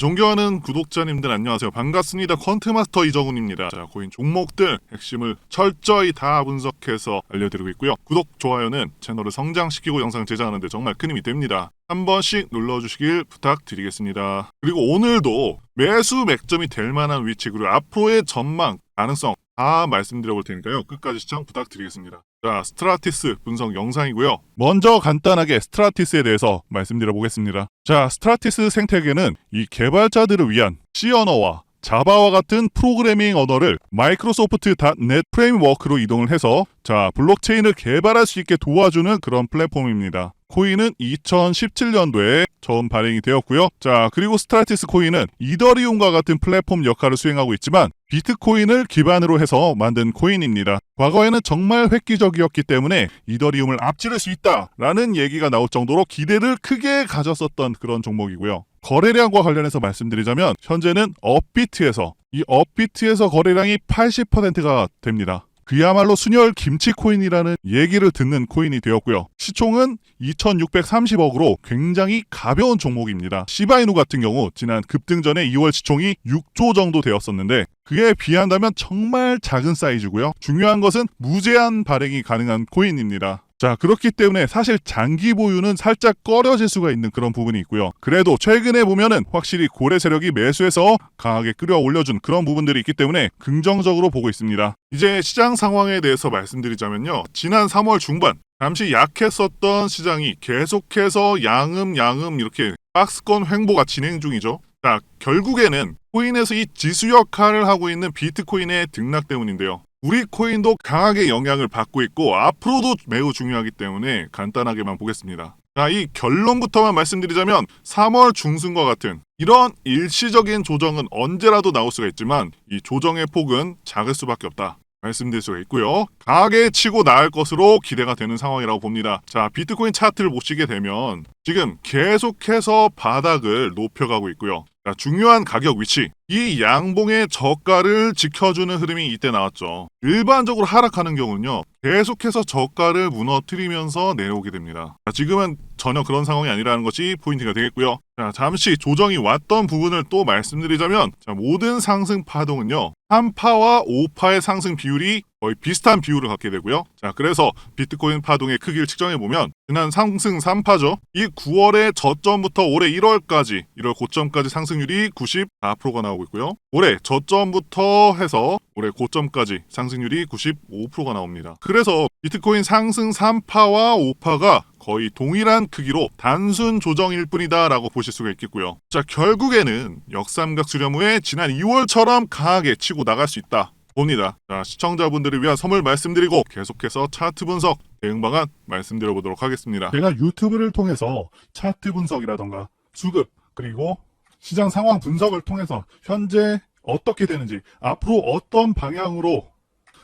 존경하는 구독자님들 안녕하세요. 반갑습니다. 컨트마스터 이정훈입니다. 자, 고인 종목들 핵심을 철저히 다 분석해서 알려드리고 있고요. 구독, 좋아요는 채널을 성장시키고 영상 제작하는데 정말 큰 힘이 됩니다. 한 번씩 눌러주시길 부탁드리겠습니다. 그리고 오늘도 매수 맥점이 될 만한 위치 그리고 앞으로의 전망, 가능성 다 말씀드려 볼 테니까요. 끝까지 시청 부탁드리겠습니다. 자, 스트라티스 분석 영상이고요. 먼저 간단하게 스트라티스에 대해서 말씀드려 보겠습니다. 자, 스트라티스 생태계는 이 개발자들을 위한 C 언어와 자바와 같은 프로그래밍 언어를 마이크로소프트 .NET 프레임워크로 이동을 해서 자 블록체인을 개발할 수 있게 도와주는 그런 플랫폼입니다. 코인은 2017년도에 처음 발행이 되었고요. 자 그리고 스트라티스 코인은 이더리움과 같은 플랫폼 역할을 수행하고 있지만 비트코인을 기반으로 해서 만든 코인입니다. 과거에는 정말 획기적이었기 때문에 이더리움을 앞지를 수 있다라는 얘기가 나올 정도로 기대를 크게 가졌었던 그런 종목이고요. 거래량과 관련해서 말씀드리자면 현재는 업비트에서 이 업비트에서 거래량이 80%가 됩니다. 그야말로 순혈 김치 코인이라는 얘기를 듣는 코인이 되었고요. 시총은 2,630억으로 굉장히 가벼운 종목입니다. 시바이누 같은 경우 지난 급등 전에 2월 시총이 6조 정도 되었었는데 그에 비한다면 정말 작은 사이즈고요. 중요한 것은 무제한 발행이 가능한 코인입니다. 자, 그렇기 때문에 사실 장기 보유는 살짝 꺼려질 수가 있는 그런 부분이 있고요. 그래도 최근에 보면은 확실히 고래 세력이 매수해서 강하게 끌어올려준 그런 부분들이 있기 때문에 긍정적으로 보고 있습니다. 이제 시장 상황에 대해서 말씀드리자면요. 지난 3월 중반 잠시 약했었던 시장이 계속해서 양음 양음 이렇게 박스권 횡보가 진행 중이죠. 자, 결국에는 코인에서 이 지수 역할을 하고 있는 비트코인의 등락 때문인데요. 우리 코인도 강하게 영향을 받고 있고 앞으로도 매우 중요하기 때문에 간단하게만 보겠습니다. 자, 이 결론부터만 말씀드리자면 3월 중순과 같은 이런 일시적인 조정은 언제라도 나올 수가 있지만 이 조정의 폭은 작을 수밖에 없다. 말씀드릴 수가 있고요. 강하게 치고 나갈 것으로 기대가 되는 상황이라고 봅니다. 자, 비트코인 차트를 보시게 되면 지금 계속해서 바닥을 높여가고 있고요. 자, 중요한 가격 위치. 이 양봉의 저가를 지켜주는 흐름이 이때 나왔죠. 일반적으로 하락하는 경우는요. 계속해서 저가를 무너뜨리면서 내려오게 됩니다. 자, 지금은 전혀 그런 상황이 아니라는 것이 포인트가 되겠고요. 자, 잠시 조정이 왔던 부분을 또 말씀드리자면 자, 모든 상승 파동은요. 3파와 5파의 상승 비율이 거의 비슷한 비율을 갖게 되고요. 자, 그래서 비트코인 파동의 크기를 측정해 보면 지난 상승 3파죠. 이 9월의 저점부터 올해 1월까지 1월 고점까지 상승률이 94%가 나오고 있고요. 올해 저점부터 해서 올해 고점까지 상승률이 95%가 나옵니다. 그래서 비트코인 상승 3파와 5파가 거의 동일한 크기로 단순 조정일 뿐이다라고 보실 수가 있겠고요. 자, 결국에는 역삼각 수렴 후에 지난 2월처럼 강하게 치고 나갈 수 있다. 봅니다. 자, 시청자분들을 위한 선물 말씀드리고 계속해서 차트 분석 대응 방안 말씀드려 보도록 하겠습니다. 제가 유튜브를 통해서 차트 분석이라던가 수급 그리고 시장 상황 분석을 통해서 현재 어떻게 되는지 앞으로 어떤 방향으로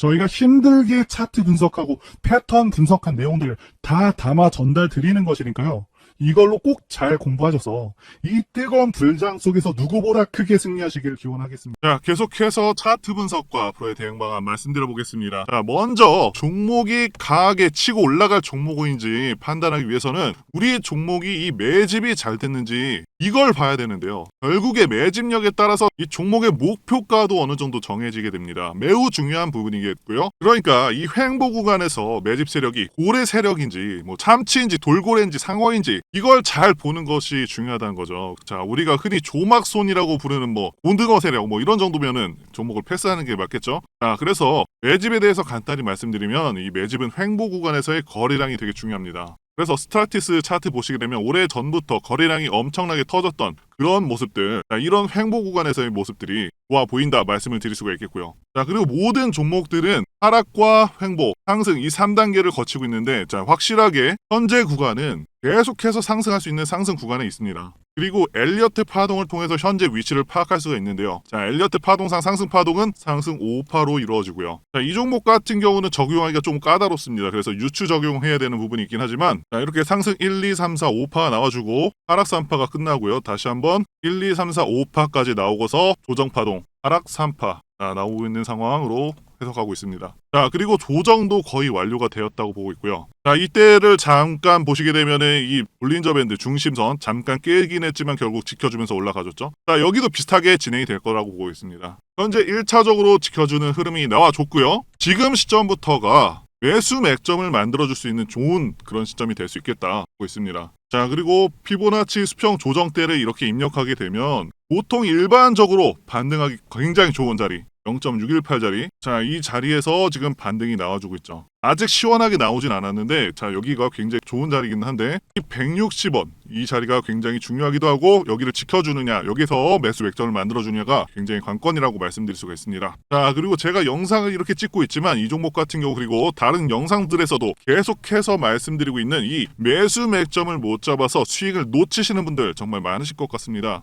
저희가 힘들게 차트 분석하고 패턴 분석한 내용들 다 담아 전달 드리는 것이니까요. 이걸로 꼭 잘 공부하셔서 이 뜨거운 불장 속에서 누구보다 크게 승리하시길 기원하겠습니다. 자, 계속해서 차트 분석과 앞으로의 대응 방안 말씀드려 보겠습니다. 자, 먼저 종목이 강하게 치고 올라갈 종목인지 판단하기 위해서는 우리 종목이 이 매집이 잘 됐는지 이걸 봐야 되는데요. 결국에 매집력에 따라서 이 종목의 목표가도 어느 정도 정해지게 됩니다. 매우 중요한 부분이겠고요. 그러니까 이 횡보 구간에서 매집 세력이 고래 세력인지 뭐 참치인지 돌고래인지 상어인지 이걸 잘 보는 것이 중요하다는 거죠. 자, 우리가 흔히 조막손이라고 부르는 뭐 곤등어 세력 뭐 이런 정도면은 종목을 패스하는 게 맞겠죠. 자, 그래서 매집에 대해서 간단히 말씀드리면 이 매집은 횡보 구간에서의 거래량이 되게 중요합니다. 그래서 스타티스 차트 보시게 되면 오래 전부터 거래량이 엄청나게 터졌던 그런 모습들, 자, 이런 횡보 구간에서의 모습들이 좋아 보인다 말씀을 드릴 수가 있겠고요. 자, 그리고 모든 종목들은 하락과 횡보, 상승 이 3단계를 거치고 있는데, 자, 확실하게 현재 구간은 계속해서 상승할 수 있는 상승 구간에 있습니다. 그리고 엘리어트 파동을 통해서 현재 위치를 파악할 수가 있는데요. 자, 엘리어트 파동상 상승 파동은 상승 5파로 이루어지고요. 자, 이 종목 같은 경우는 적용하기가 좀 까다롭습니다. 그래서 유추 적용해야 되는 부분이 있긴 하지만 자, 이렇게 상승 1, 2, 3, 4, 5파 나와주고 하락 3파가 끝나고요. 다시 한번 1, 2, 3, 4, 5파까지 나오고서 조정 파동, 하락 3파 자, 나오고 있는 상황으로 해석하고 있습니다. 자, 그리고 조정도 거의 완료가 되었다고 보고 있고요. 자, 이때를 잠깐 보시게 되면은 이 볼린저 밴드 중심선 잠깐 깨긴 했지만 결국 지켜주면서 올라가줬죠. 자, 여기도 비슷하게 진행이 될 거라고 보고 있습니다. 현재 1차적으로 지켜주는 흐름이 나와줬고요. 지금 시점부터가 매수 맥점을 만들어줄 수 있는 좋은 그런 시점이 될 수 있겠다 보고 있습니다. 자, 그리고 피보나치 수평 조정대를 이렇게 입력하게 되면 보통 일반적으로 반등하기 굉장히 좋은 자리 0.618자리. 자, 이 자리에서 지금 반등이 나와주고 있죠. 아직 시원하게 나오진 않았는데, 자, 여기가 굉장히 좋은 자리긴 한데, 이 160원, 이 자리가 굉장히 중요하기도 하고, 여기를 지켜주느냐, 여기서 매수 맥점을 만들어주느냐가 굉장히 관건이라고 말씀드릴 수가 있습니다. 자, 그리고 제가 영상을 이렇게 찍고 있지만, 이 종목 같은 경우, 그리고 다른 영상들에서도 계속해서 말씀드리고 있는 이 매수 맥점을 못 잡아서 수익을 놓치시는 분들 정말 많으실 것 같습니다.